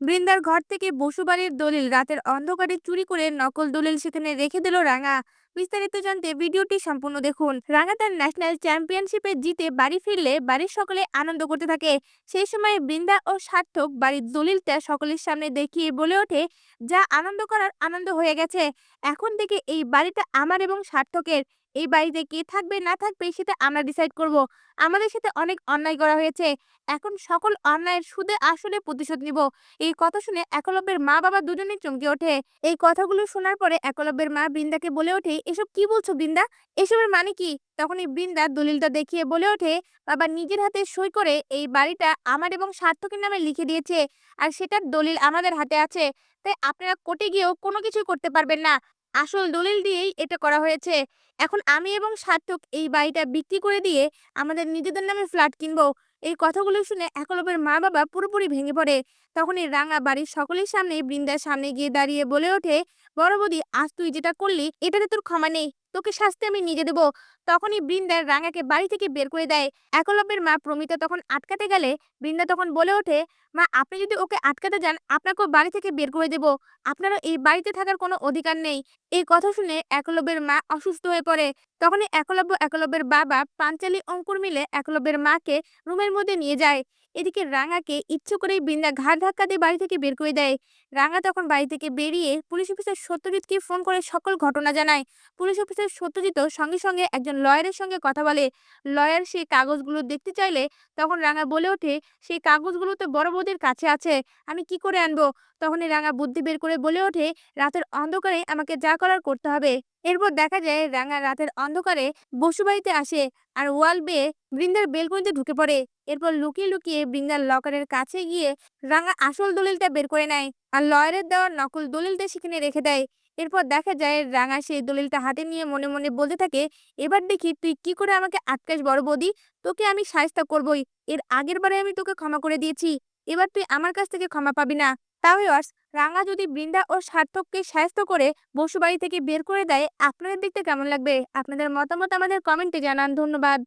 বৃন্দার ঘর থেকে বসুবাড়ির দলিল রাতের অন্ধকারে চুরি করে নকল দলিল সেখানে রেখে দিল রাঙা। বিস্তারিত জানতে ভিডিওটি সম্পূর্ণ দেখুন। রাঙা তার ন্যাশনাল চ্যাম্পিয়নশিপে জিতে বাড়ি ফিরলে বাড়ির সকলে আনন্দ করতে থাকে। সেই সময় বৃন্দা ও সার্থক বাড়ির দলিলটা সকলের সামনে দেখিয়ে বলে ওঠে, যা আনন্দ করার আনন্দ হয়ে গেছে। এখন থেকে এই বাড়িটা আমার এবং সার্থকের। এই বাড়িতে কে থাকবে, না থাকবে সেটা আমরা ডিসাইড করব। আমাদের সাথে অনেক অন্যায় করা হয়েছে। এখন সকল অন্যায়ের সুদে আসলে প্রতিশোধ নিব। এই কথা শুনে একলব্যের মা বাবা দুজনেই চমকে ওঠে। এই কথাগুলো শোনার পরে একলব্যের মা বৃন্দাকে বলে ওঠে, এসব কি বলছো বৃন্দা? এসবের মানে কি? তখনই বৃন্দা দলিলটা দেখিয়ে বলে ওঠে, বাবা নিজের হাতে সই করে এই বাড়িটা আমার এবং সার্থকের নামে লিখে দিয়েছে, আর সেটার দলিল আমাদের হাতে আছে। তাই আপনারা কোর্টে গিয়েও কোনো কিছু করতে পারবেন না। আসল দলিল দিয়েই এটা করা হয়েছে। এখন আমি এবং সার্থক এই বাড়িটা বিক্রি করে দিয়ে আমাদের নিজেদের নামে ফ্ল্যাট কিনবো। এই কথাগুলো শুনে একলবের মা বাবা পুরোপুরি ভেঙে পড়ে। তখনই রাঙা বাড়ির সকলের সামনে, বৃন্দার সামনে গিয়ে দাঁড়িয়ে বলে ওঠে, বড় বৌদি, আজ তুই যেটা করলি, এটাতে তোর ক্ষমা নেই। তোকে শাস্তি আমি নিজে দেবো। তখনই বৃন্দার রাঙাকে বাড়ি থেকে বের করে দেয়। একলব্যের মা প্রমিতা তখন আটকাতে গেলে বৃন্দা তখন বলে ওঠে, মা, আপনি যদি ওকে আটকাতে যান, আপনাকেও বাড়ি থেকে বের করে দেব। আপনারও এই বাড়িতে থাকার কোনো অধিকার নেই। এই কথা শুনে একলব্যের মা অসুস্থ হয়ে পড়ে। তখনই একলব্য একলব্যের বাবা পাঞ্চালি অঙ্কুর মিলে একলব্যের মাকে রুমের মধ্যে নিয়ে যায়। এদিকে রাঙাকে ইচ্ছে করেই বৃন্দা ঘাড় ধাক্কা দিয়ে বাড়ি থেকে বের করে দেয়। রাঙা তখন বাড়ি থেকে বেরিয়ে পুলিশ অফিসার সত্যজিৎকে ফোন করে সকল ঘটনা জানায়। পুলিশ অফিসার সত্যজিৎ সঙ্গে সঙ্গে একজন লয়ারের সঙ্গে কথা বলে। লয়ার সেই কাগজগুলো দেখতে চাইলে তখন রাঙা বলে ওঠে, সেই কাগজগুলো তো বড় বৌদির কাছে আছে, আমি কি করে আনব? তখনই রাঙা বুদ্ধি বের করে বলে ওঠে, রাতের অন্ধকারে আমাকে যা করার করতে হবে। এরপর দেখা যায় রাঙা রাতের অন্ধকারে বসুবাড়িতে আসে আর ওয়াল বেয়ে বৃন্দার বেলকনিতে ঢুকে পড়ে। এরপর লুকিয়ে লুকিয়ে বৃন্দার লকারের কাছে গিয়ে রাঙা আসল দলিলটা বের করে নেয় আর লয়ারের দেওয়া নকল দলিলটা সেখানে রেখে দেয়। এরপর দেখা যায় রাঙা সেই দলিলটা হাতে নিয়ে মনে মনে বলতে থাকে, এবার দেখি তুই কি করে আমাকে আটকাস বড় বৌদি? তোকে আমি সাহায্য করবই। এর আগের বারে আমি তোকে ক্ষমা করে দিয়েছি। এবার তুই আমার কাছ থেকে ক্ষমা পাবি না। তাহলে রাঙা যদি বৃন্দা ও সার্থককে সাহায্য করে বসুবাড়ি থেকে বের করে দেয়, আপনাদের দেখতে কেমন লাগবে? আপনাদের মতামত আমাদের কমেন্টে জানান। ধন্যবাদ।